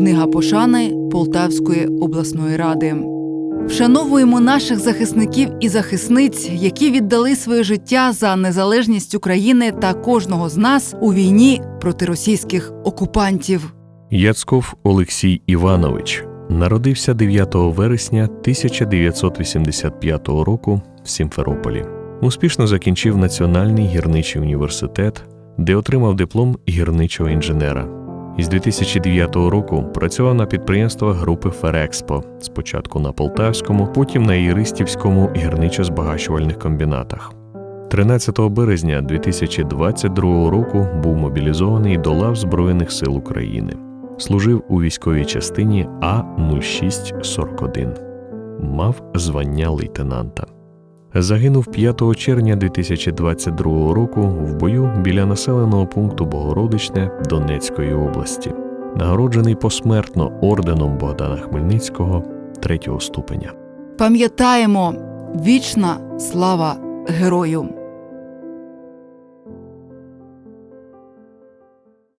Книга пошани Полтавської обласної ради. Вшановуємо наших захисників і захисниць, які віддали своє життя за незалежність України та кожного з нас у війні проти російських окупантів. Яцков Олексій Іванович народився 9 вересня 1985 року в Сімферополі. Успішно закінчив Національний гірничий університет, де отримав диплом гірничого інженера. Із 2009 року працював на підприємствах групи Ферекспо, спочатку на Полтавському, потім на Іристівському гірничо-збагачувальних комбінатах. 13 березня 2022 року був мобілізований до лав Збройних сил України. Служив у військовій частині А-0641. Мав звання лейтенанта. Загинув 5 червня 2022 року в бою біля населеного пункту Богородичне Донецької області, нагороджений посмертно орденом Богдана Хмельницького третього ступеня. Пам'ятаємо вічна слава герою.